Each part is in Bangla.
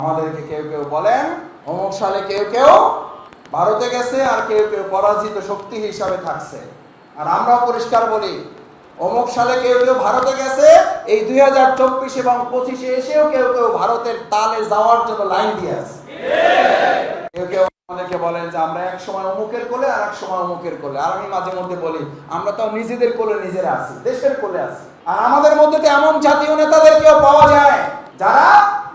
আমাদেরকে কেউ কেউ বলেন অমুক সালে কেউ কেউ ভারতে গেছে আর কেউ কেউ পরাজিত শক্তি হিসাবে থাকছে। আর আমরাও পরিষ্কার বলি অমুক সালে কেউ কেউ ভারতে গেছে, এই দুই হাজার চব্বিশ এবং পঁচিশে এসেও কেউ কেউ ভারতের তালে যাওয়ার জন্য লাইন দিয়ে আছে। কেউ কেউ আমাদেরকে বলেন যে আমরা এক সময় অমুকের কোলে আর এক সময় অমুকের কোলে। আর আমি মাঝে মধ্যে বলি, আমরা তো নিজেদের কোলে নিজেরা আছি, দেশের কোলে আছি। আর আমাদের মধ্যে তো এমন জাতীয় নেতাদেরকেও পাওয়া যায়, যারা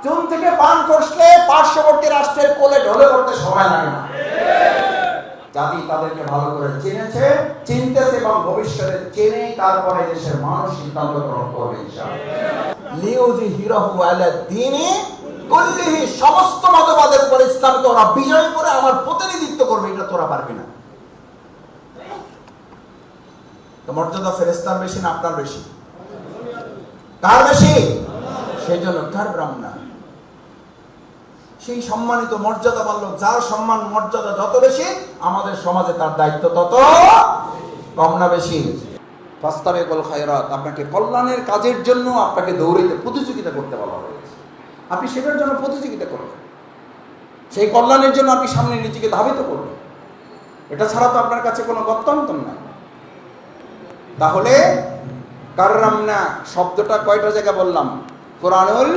চুন থেকে পান করলে পার্শ্ববর্তী রাষ্ট্রের কোলে ঢলে পড়তে সময় লাগে না। জাতি তাদেরকে ভালো করে চিনেছে, চিনতেছে এবং ভবিষ্যতে চিনে তারপরে দেশের মানুষ সিদ্ধান্ত গ্রহণ করবে দ্বীনি কুল্লিহি সমস্ত মতবাদের ইসলামকে ওরা বিজয় করে আমার প্রতিনিধিত্ব করবে, এটা তোরা পারবি না। মর্যাদা ফেরেস্তার বেশি না আপনার বেশি? কার বেশি? সেই জন্য কার ব্রাহ্মণা? সেই সম্মানিত মর্যাদাবান লোক যার সম্মান মর্যাদা যত বেশি, আমাদের সমাজে তার দায়িত্ব তত কম না বেশি। ফাস্তাবেকুল খায়রাত, আপনাকে কল্যাণের কাজের জন্য আপনাকে দৌড়াইতে প্রতিযোগিতা করতে বলা হয়েছে। আপনি সেটার জন্য প্রতিযোগিতা করবেন। সেই কল্যাণের জন্য আপনি সামনে নিজেকে ধাবিত করবেন। এটা ছাড়া তো আপনার কাছে কোনো গত্যন্তর নাই। তাহলে কাররামনা শব্দটা কয়টা জায়গা বললাম? কোরআনুল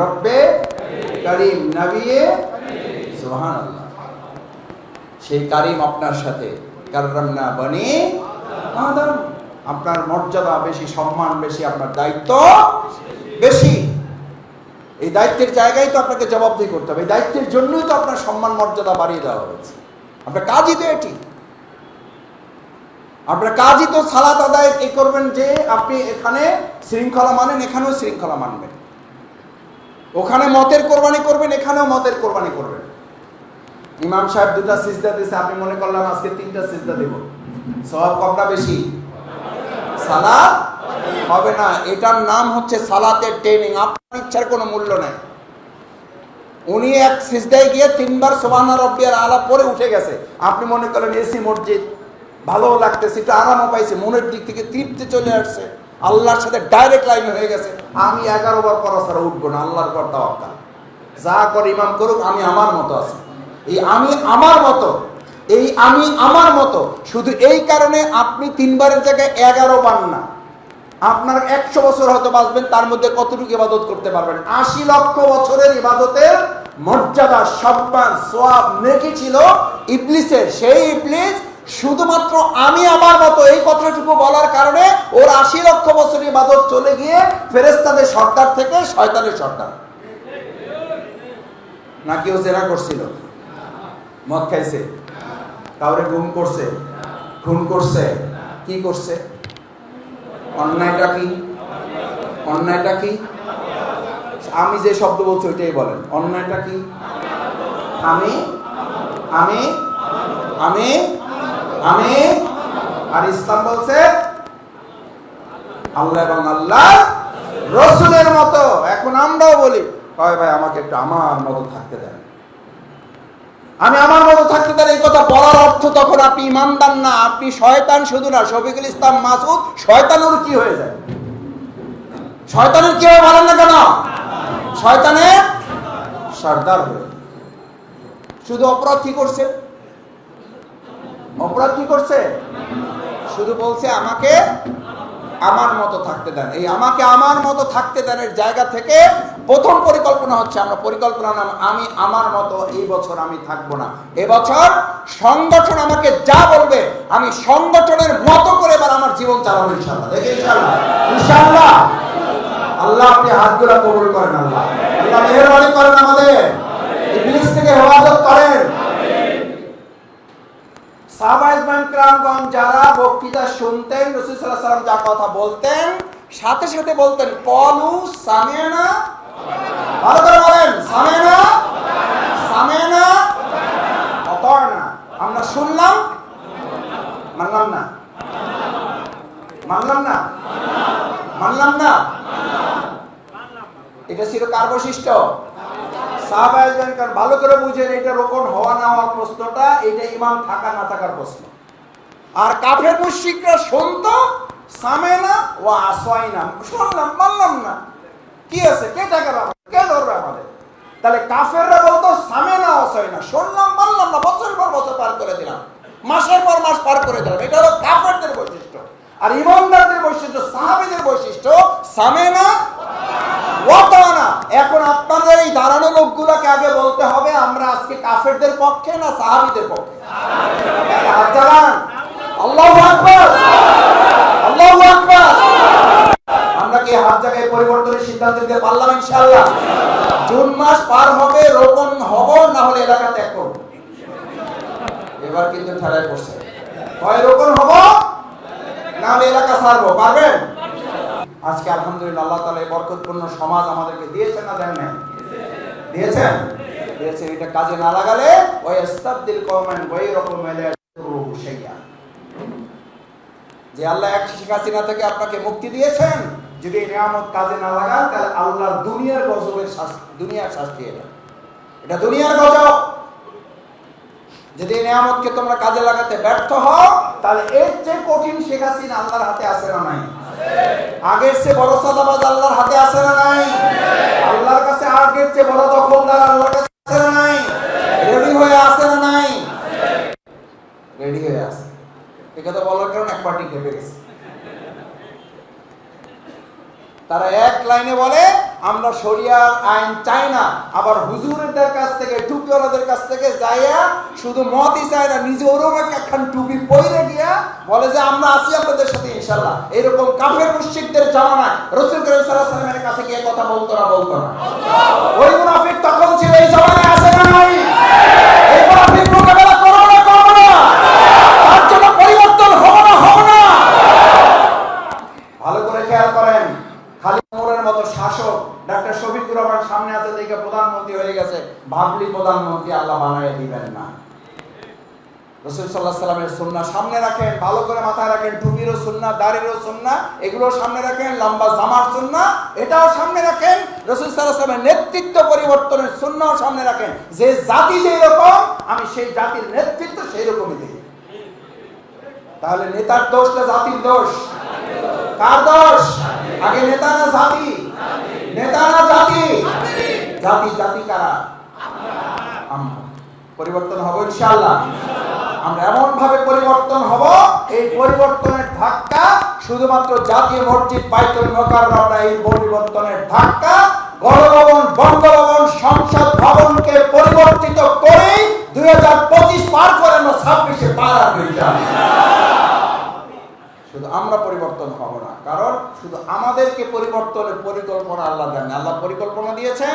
রব্বে সেই কারিম আপনার সাথে। আদম। আপনার মর্যাদা বেশি, সম্মান বেশি, আপনার দায়িত্ব বেশি। এই দায়িত্বের জায়গায় তো আপনাকে জবাবদিহি করতে হবে। এই দায়িত্বের জন্যই তো আপনার সম্মান, মর্যাদা বাড়িয়ে দেওয়া হয়েছে। আপনার কাজই তো এটি। আপনার কাজই তো সালাত আদায় এই করবেন যে আপনি এখানে শৃঙ্খলা মানেন, এখানেও শৃঙ্খলা মানবেন। ওখানে মতের কোরবানি করবেন, এখানেও মতের কোরবানি করবেন। ইমাম সাহেব দুটা সিজদা দিয়েছে, আপনি মনে করলাম আজকে তিনটা সিজদা দেব। সব কমটা বেশি? সালাত? হবে না, এটার নাম হচ্ছে সালাতের ট্রেনিং আপনার ইচ্ছার কোনো মূল্য নেই। উনি এক সিজদায় গিয়ে তিনবার সোবানা রব্বিয়ার আলা পরে উঠে গেছে। আপনি মনে করেন এসি মসজিদ ভালো লাগতেছে, একটু আরামও পাইছে, মনের দিক থেকে তৃপ্তি চলে আসছে। আল্লাহর সাথে ডাইরেক্ট লাইন হয়ে গেছে। আমি এগারো বার করা ছাড়া উঠবো না, আল্লাহর পর তাওয়াক্কাল। যা করে ইমাম করুক, আমি আমার মতো আছি। এই আমি আমার মতো, এই আমি আমার মতো, শুধু এই কারণে আপনি তিনবারের জায়গায় এগারো পান না। আপনার একশো বছর হয়তো বাঁচবেন, তার মধ্যে কতটুকু ইবাদত করতে পারবেন? আশি লক্ষ বছরের ইবাদতের মর্যাদা, সম্মান সোয়াব নেকি ছিল ইবলিসের। সেই ইবলিস শুধুমাত্র আমি আমার মতো এই কথাটুকু বলার কারণে ওর আশি লক্ষ বছর ইবাদত চলে গিয়ে ফেরেস্তাদের সর্দার থেকে শয়তানের সর্দার। নাকি ও জেরা করছিল? মদ খাইছে? কাউরে গুম করছে? খুন করছে? কি করছে? অন্যায়টা কি? অন্যায়টা কি? আমি যে শব্দ বলছি ওইটাই বলেন। অন্যায়টা কি? আমি? আমি? আমি? আমি আর ইসলাম বলছে আল্লাহ এবং আল্লাহ রসুলের মতো। এখন আমরাও বলি কয় ভাই, আমাকে একটু আমার মতো থাকতে দেন। আমি আমার মতো থাকতে দেন, এই কথা বলার অর্থ তখন আপনি ইমানদার না, আপনি শয়তান শুধু না, শফিকুল ইসলাম মাসুদ শয়তানুর কি হয়ে যায়? শয়তানের কি হয় বলেন না কেন? শয়তানের সর্দার হয়ে শুধু অপরাধ কি করছে? অপরাধ কি করছে? শুধু বলছে আমাকে আমার মতো থাকতে দেন। এই আমাকে আমার মতো থাকতে দেনের জায়গা থেকে প্রথম পরিকল্পনা হচ্ছে আমরা পরিকল্পনা নাম আমি আমার মতো এই বছর আমি থাকব না। এবছর সংগঠন আমাকে যা বলবে, আমি সংগঠনের মতো করে এবার আমার জীবন চালাবো ইনশাল্লাহ আল্লাহ আপনি হাতগুলা কবুল করেন, আল্লাহ। আল্লাহ মেহরবানি করেন আমাদের। ইবলিস থেকে হেফাজত করেন যারা বক্তৃতা শুনতেন, রসুল সাল্লাহ সাল্লাম যা কথা বলতেন, সাথে সাথে বলতেন সামিয়ানা ভালো করে বলেন আমরা শুনলাম, মানলাম না। মানলাম না। মানলাম না। এটা ছিল কার বৈশিষ্ট্য? ভালো করে বুঝেন এটা হওয়া না হওয়ার প্রশ্নটা, এটা ইমাম থাকা না থাকার প্রশ্ন। আর কাফের মুশিকরা শুনতো, সামে না ও না। শুনলাম, মানলাম না। কি আছে? কে কে ধরবে আমাদের? তাহলে কাফেররা বলতো, সামে না অসয় না। শুনলাম, মানলাম না। বছর পর বছর পার করে দিলাম। মাসের পর মাস পার করে দিলাম। এটা হলো কাফেরদের বৈশিষ্ট্য। আর ইমানদারদের বৈশিষ্ট্য, সাহাবিদের বৈশিষ্ট্য, সামে না এখন আপনাদের এই দাঁড়ানো লোকগুলোকে আগে বলতে হবে, আমরা আজকে কাফেরদের পক্ষে না সাহাবিদের পক্ষে? জুন মাস পার হবে, রোপণ হব, না হলে এলাকা ত্যাগ এবার কিন্তু ঠেলায় পড়ছে। হয় রোপণ হব? না হলে এলাকা ছাড়বো, পারবেন? আজকে আলহামদুলিল্লাহ আল্লাহ তালা এই বরকতপূর্ণ সমাজ আমাদেরকে দিয়েছেন না দেন নাই? দিয়েছেন? দিয়েছেন, এটা কাজে না লাগালে ওই ইস্তাবদিল কওমান ওই রকম যে আল্লাহ এক শেখ হাসিনা থেকে আপনাকে মুক্তি দিয়েছেন, যদি এই নিয়ামত কাজে না লাগান, তাহলে আল্লাহ দুনিয়ার গজবের শাস্তি, দুনিয়ার শাস্তি এটা। এটা দুনিয়ার গজব। যদি এই নিয়ামতকে তোমরা কাজে লাগাতে ব্যর্থ হও, তাহলে এর চেয়ে কঠিন শেখ হাসিনা আল্লাহর হাতে আছে না নাই? আগের চেয়ে বড় সাদাবাজ আল্লাহর হাতে আছে না নাই? আল্লাহর কাছে আগের চেয়ে বড় আল্লাহর কাছে আছে না নাই? রেডি হয়ে আছে না নাই? রেডি হয়ে আছে। এই কথা বলার এক পার্টি গেছে তারা এক লাইনে বলে, আমরা শরিয়ার আইন চাই না। আবার হুজুরদের কাছ থেকে, টুপিওয়ালাদের কাছ থেকে যাইয়া শুধু মতই চায় না, নিজে ওরকম একখান টুপি পরে বলে যে, আমরা আছি আপনাদের সাথে ইনশাল্লাহ এরকম কাফের মুশিকদের জামানায় রসুল করিম সাল্লাহ কাছে গিয়ে কথা বলতো না বলতো না। ওই মুনাফিক তখন ছিল, এই জামানায় আছে না নাই এই মুনাফিক মোকাবেলা করো না করো না তার জন্য পরিবর্তন হব না হব না ভালো করে খেয়াল করেন খালি মোড়ের মতো শাসক ডাক্তার শফিকুর রহমান সামনে আছে দেখে প্রধানমন্ত্রী হয়ে গেছে ভাবলি প্রধানমন্ত্রী আল্লাহ বানায় দিবেন না নেতৃত্ব পরিবর্তনের সুন্নাও সামনে রাখেন। যে জাতি যেই রকম আমি সেই জাতির নেতৃত্ব সেই রকমই দিই তাহলে নেতার জাতির দোষ? কার দোষ? আগে নেতা না জাতি? নেতা না জাতি? জাতি জাতি কারা? পরিবর্তন হব ইনশাআল্লাহ। আমরা এমন ভাবে পরিবর্তন হব, এই পরিবর্তনের ধাক্কা শুধুমাত্র জাতীয় মসজিদ বাইতুল মোকাররমরা এই পরিবর্তনের ধাক্কা গণভবন, বঙ্গভবন, সংসদ ভবনকে পরিবর্তিত করে দুই হাজার পঁচিশ পার করে আমরা ছাব্বিশে পার শুধু আমরা পরিবর্তন হব না, কারণ শুধু আমাদেরকে পরিবর্তনের পরিকল্পনা আল্লাহ দেন আল্লাহ পরিকল্পনা দিয়েছেন,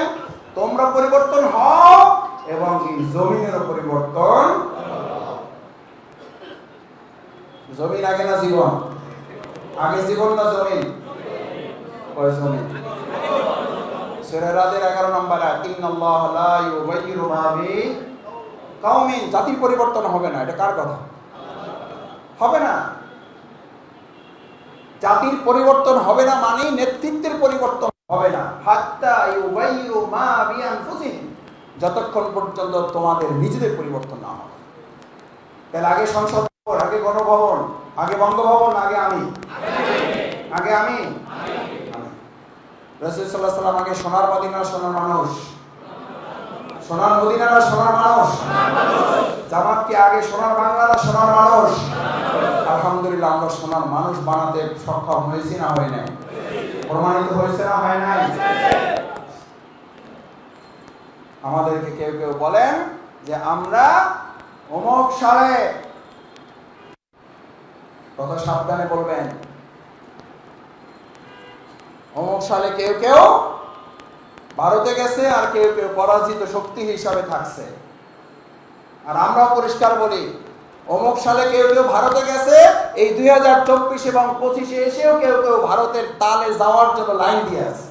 তোমরা পরিবর্তন হও এবং এই জমিনেরও পরিবর্তন জমিন আগে না জীবন? আগে জীবন না জমিন? ওই জমিন। সূরা রাদের 11 নম্বর পরিবর্তন হবে না, এটা কার কথা? হবে না। জাতির পরিবর্তন হবে না মানে নেতৃত্বের পরিবর্তন হবে না। যতক্ষণ পর্যন্ত তোমাদের নিজেদের পরিবর্তন না হবে। তাহলে আগে সংসদ আগে গণভবন, আগে বঙ্গভবন, আগে আমি? আগে আমি? সাল্লাম আগে সোনার মদিনা, সোনার মানুষ। সোনার সোনার মানুষ? আগে সোনার সোনার মানুষ? আলহামদুলিল্লাহ, আমরা সোনার মানুষ বানাতে সক্ষম হয়েছি না হয় নাই? প্রমাণিত হয়েছে না হয় নাই? আমাদেরকে কেউ কেউ বলেন যে আমরা অমুক সালে কথা সাবধানে বলবেন। অমুক সালে কেউ কেউ ভারতে গেছে আর কেউ কেউ পরাজিত শক্তি হিসাবে থাকছে। আর আমরা পরিষ্কার বলি, অমুক সালে কেউ কেউ ভারতে গেছে, এই দুই হাজার চব্বিশ এবং পঁচিশে এসেও কেউ কেউ ভারতের তালে যাওয়ার জন্য লাইন দিয়ে আছে।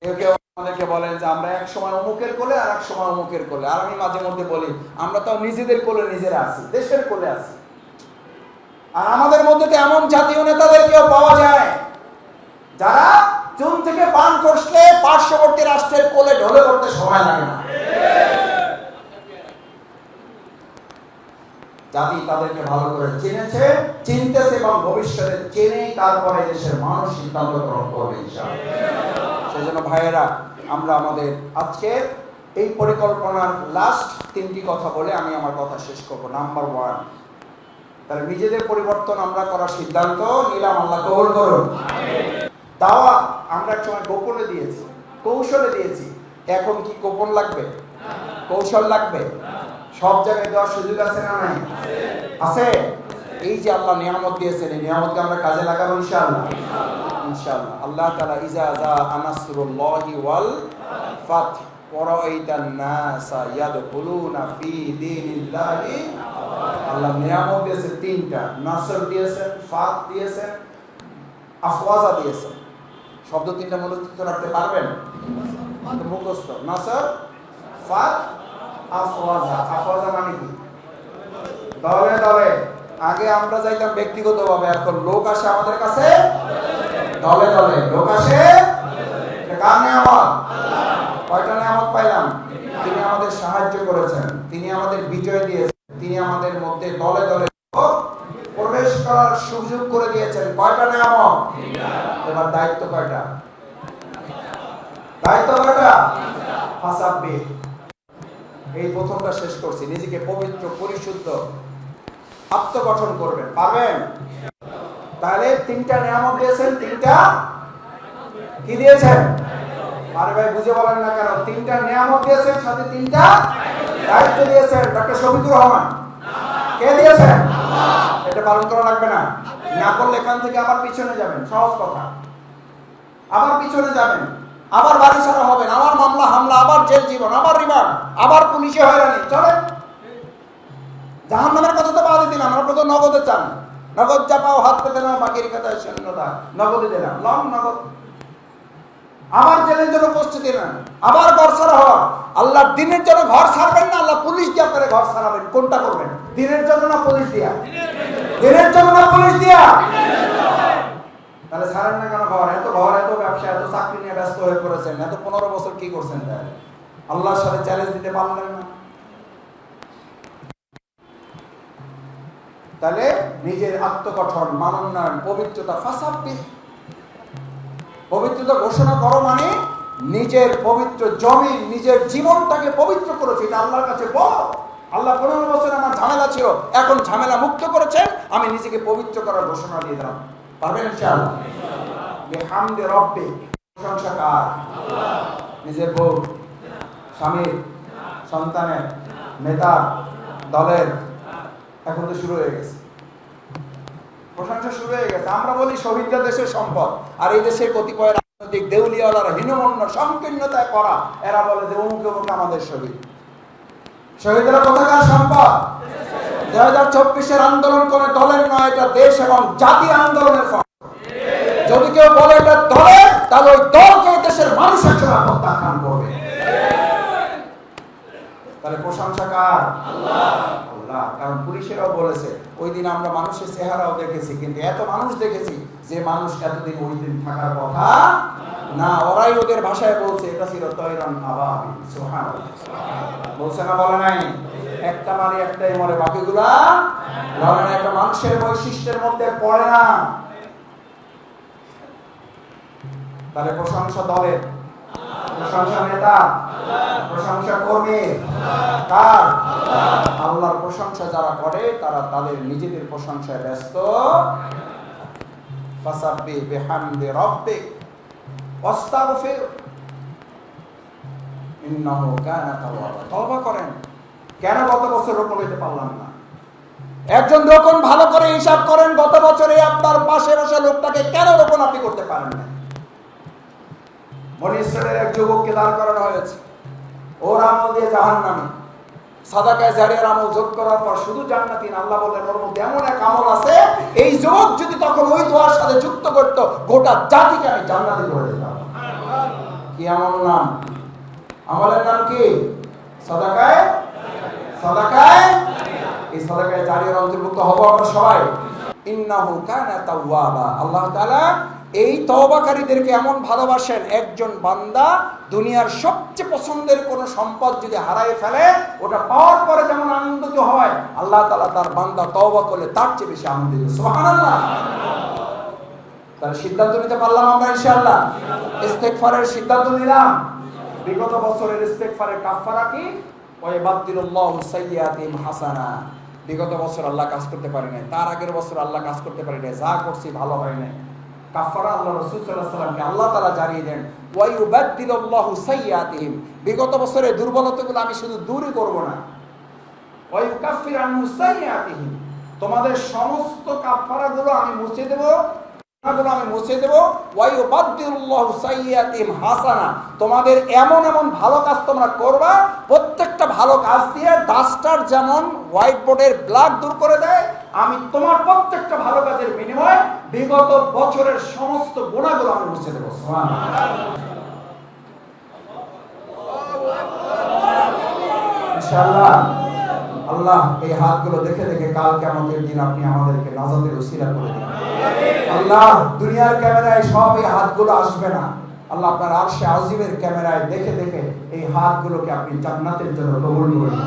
কেউ কেউ আমাদেরকে বলেন যে আমরা এক সময় অমুকের কোলে আর এক সময় অমুকের কোলে। আর আমি মাঝে মধ্যে বলি, আমরা তো নিজেদের কোলে নিজেরা আছি, দেশের কোলে আছি। আর আমাদের মধ্যে তো এমন জাতীয় নেতাদেরকেও পাওয়া যায়, যারা চুন থেকে পান করলে পার্শ্ববর্তী রাষ্ট্রের কোলে ঢলে করতে সময় লাগে না। জাতি তাদেরকে ভালো করে চিনেছে, চিনতেছে এবং ভবিষ্যতে চেনেই তারপরে দেশের মানুষ সিদ্ধান্ত গ্রহণ করবে সেজন্য ভাইয়েরা, আমরা আমাদের আজকের এই পরিকল্পনার লাস্ট তিনটি কথা বলে আমি আমার কথা শেষ করব। নাম্বার ওয়ান তাহলে নিজেদের পরিবর্তন আমরা করার সিদ্ধান্ত নিলাম, আল্লাহ কবুল করুন। দাওয়া আমরা এক সময় গোপনে দিয়েছি, কৌশলে দিয়েছি। এখন কি গোপন লাগবে? কৌশল লাগবে? সব জায়গায় দেওয়ার সুযোগ আছে না নাই? আছে। এই যে আল্লাহ নিয়ামত দিয়েছেন এই নিয়ামতকে আমরা কাজে লাগাবো ইনশাআল্লাহ। ইনশাআল্লাহ। আল্লাহ তাআলা ইজা জা আনাসরুল্লাহি ওয়াল ফাত ওয়ারাইতান নাসা ইয়াদখুলুনা ফি দীনিল্লাহি। আল্লাহ নিয়ামত দিয়েছে তিনটা। নাসর দিয়েছেন ফাত দিয়েছেন আফওয়াজা দিয়েছেন। শব্দ তিনটা মনোনীত রাখতে পারবেন? মুখস্থ। নাসর ফাত আফওয়াজা মানে দলে দলে আগে আমরা যাইতাম ব্যক্তিগতভাবে, এখন লোক আসে আমাদের কাছে? দলে দলে লোক আসে? মধ্যে দলে দলে সুযোগ করে দিয়েছেন। কয়টা নিয়ামত? দায়িত্ব কয়টা? দায়িত্ব কয়টা? ফাসাব্বি। এই প্রথমটা শেষ করছি। নিজেকে পবিত্র, পরিশুদ্ধ, আত্মগঠন করবেন। পারবেন? তাহলে তিনটা নিয়ামত দিয়েছেন, তিনটা কি দিয়েছেন? আরে ভাই, বুঝে বলেন না কেন? তিনটা নিয়ামত দিয়েছেন, সাথে তিনটা দায়িত্ব দিয়েছেন। ডক্টর শফিকুর রহমান। কে দিয়েছেন? এটা পালন করা লাগবে না। না করলে এখান থেকে আবার পিছনে যাবেন। সহজ কথা। আবার পিছনে যাবেন। আবার বাড়ি ছাড়া হবেন আবার মামলা, হামলা, আবার জেল জীবন, আবার রিমান্ড, আবার পুলিশে হয়রানি, চলে। জাহান নামের কথা তো বাদে দিলাম আমরা তো নগদে চান। নগদ যা পাও হাত পেতে নাও বাকির কথা শূন্যতা, নগদে দিলাম, লং নগদ। আবার জেলের জন্য প্রস্তুতি নেন, আবার ঘর ছাড়া হওয়া। আল্লাহ দিনের জন্য ঘর ছাড়বেন না, আল্লাহ পুলিশ দিয়ে আপনারা ঘর ছাড়াবেন, কোনটা করবেন? দিনের জন্য না পুলিশ দিয়া? দিনের জন্য না পুলিশ দিয়া তাহলে ছাড়েন না কেন ঘর এত ঘর এত ব্যবসা এত চাকরি নিয়ে ব্যস্ত হয়ে পড়েছেন এত পনেরো বছর কি করছেন তাহলে আল্লাহর সাথে চ্যালেঞ্জ দিতে পারলেন না। তাহলে নিজের আত্মগঠন মানোন্নয়ন পবিত্রতা ফাসাব্বি। পবিত্রতা ঘোষণা করো মানে নিজের পবিত্র জমি নিজের জীবনটাকে পবিত্র করেছে এটা আল্লাহর কাছে বল। আল্লাহ পনেরো বছর আমার ঝামেলা ছিল এখন ঝামেলা মুক্ত করেছেন আমি নিজেকে পবিত্র করার ঘোষণা দিয়ে দিলাম। পারবেন ইনশাআল্লাহ। বিহামদে রব্বে। নিজের বউ স্বামীর সন্তানের নেতা দলের। এখন তো শুরু হয়ে গেছে। প্রশংসা শুরু হয়ে গেছে। আমরা বলি শহীদরা দেশের সম্পদ। আর এই দেশের কতিপয় রাজনৈতিক দেউলিয়ালারা হীনমন্য সংকীর্ণতায় করা এরা বলে যে অমুক অমুক আমাদের শহীদ। শহীদরা কোথাকার সম্পদ? দুই হাজার চব্বিশের আন্দোলন করে দলের নয়, এটা দেশ এবং জাতীয় আন্দোলনের ফল যদি কেউ বলে এটা দলের তাহলে ওই দলকে দেশের মানুষ একসময় প্রত্যাখ্যান করবে। তাহলে প্রশংসা কার? কারণ পুলিশেরাও বলেছে, ওই দিন আমরা মানুষের চেহারাও দেখেছি, কিন্তু এত মানুষ দেখেছি যে মানুষ এতদিন ওই দিন থাকার কথা না। ওরাই ওদের ভাষায় বলছে, এটা ছিল তৈরন বলছে না, বলে নাই? একটা মারি একটাই মরে, বাকিগুলা একটা মানুষের বৈশিষ্ট্যের মধ্যে পড়ে না। তাহলে প্রশংসা দলের, প্রশংসা নেতা, প্রশংসা কর্মী, কার? আল্লাহর প্রশংসা যারা করে, তারা তাদের নিজেদের প্রশংসায় ব্যস্ত। কানা গত বছর পারলাম না? একজন রোপণ ভালো করে হিসাব করেন, গত বছরে আপনার পাশে বসা লোকটাকে কেন রোপণ আপনি করতে পারেন না বনি এক যুবককে দাঁড় করানো হয়েছে। ওর আমল দিয়ে জাহান নামে সাদাকায় জারিয়ার আমল যোগ করার পর শুধু জান্নাতি আল্লাহ বললেন, ওর মধ্যে এমন এক আমল আছে, এই যুবক যদি তখন ওই দোয়ার সাথে যুক্ত করতো, গোটা জাতিকে আমি জান্নাতি করে দিতাম। কি আমল নাম? আমলের নাম কি? সাদাকায়? সাদাকায়? এই সাদাকায় জারিয়ার অন্তর্ভুক্ত হব আমরা সবাই। ইন্নাহু কানা তাওয়াবা। আল্লাহ তাআলা এই তওবাকারীদেরকে এমন ভালোবাসেন, একজন বান্দা দুনিয়ার সবচেয়ে পছন্দের কোনো সম্পদ যদি হারায় ফেলে, ওটা পাওয়ার পরে যেমন আনন্দিত হয়, আল্লাহ তাআলা তার বান্দা তওবা করলে তার চেয়ে বেশি আনন্দিত। তার সিদ্ধান্ত নিতে পারলাম আমরা ইনশাআল্লাহ? ইস্তেগফারের সিদ্ধান্ত নিলাম। বিগত বছরের ইস্তেগফারের কাফারা কি? হাসানা। বিগত বছর আল্লাহ কাজ করতে পারে নাই, তার আগের বছর আল্লাহ কাজ করতে পারে নাই, যা করছি ভালো হয় নাই। কাফারা আল্লাহ রাসূল সাল্লামকে আল্লাহ তাআলা জানিয়ে দেন ওয়াইবাদদিলুল্লাহু সাইয়্যাতিহিম। বিগত বছরের দুর্বলতাগুলো আমি শুধু দূরই করব না। ওয়াইউকাফির আনহু সাইয়্যাতিহিম। তোমাদের সমস্ত কাফারাগুলো আমি মুছে দেব গুনাহগুলো আমি মুছে দেব। ওয়াইউবাদদিলুল্লাহু সাইয়্যাতিহিম হাসানা। তোমাদের এমন এমন ভালো কাজ তোমরা করবা, প্রত্যেকটা ভালো কাজ দিয়ে ডাস্টার যেমন হোয়াইট বোর্ডের ব্ল্যাক দূর করে দেয় আমি তোমার প্রত্যেকটা ভালো কাজের বিনিময়ে বিগত বছরের সমস্ত গুণাগুলো আমি মুছে দেবো। আল্লাহ এই হাতগুলো দেখে দেখে কাল কেমতের দিন আপনি আমাদেরকে নাজাতের উসিলা করে দিন আল্লাহ, দুনিয়ার ক্যামেরায় সব এই হাতগুলো আসবে না। আল্লাহ আপনার আরশে আজিমের ক্যামেরায় দেখে দেখে এই হাতগুলোকে আপনি জান্নাতের জন্য কবুল করে দিন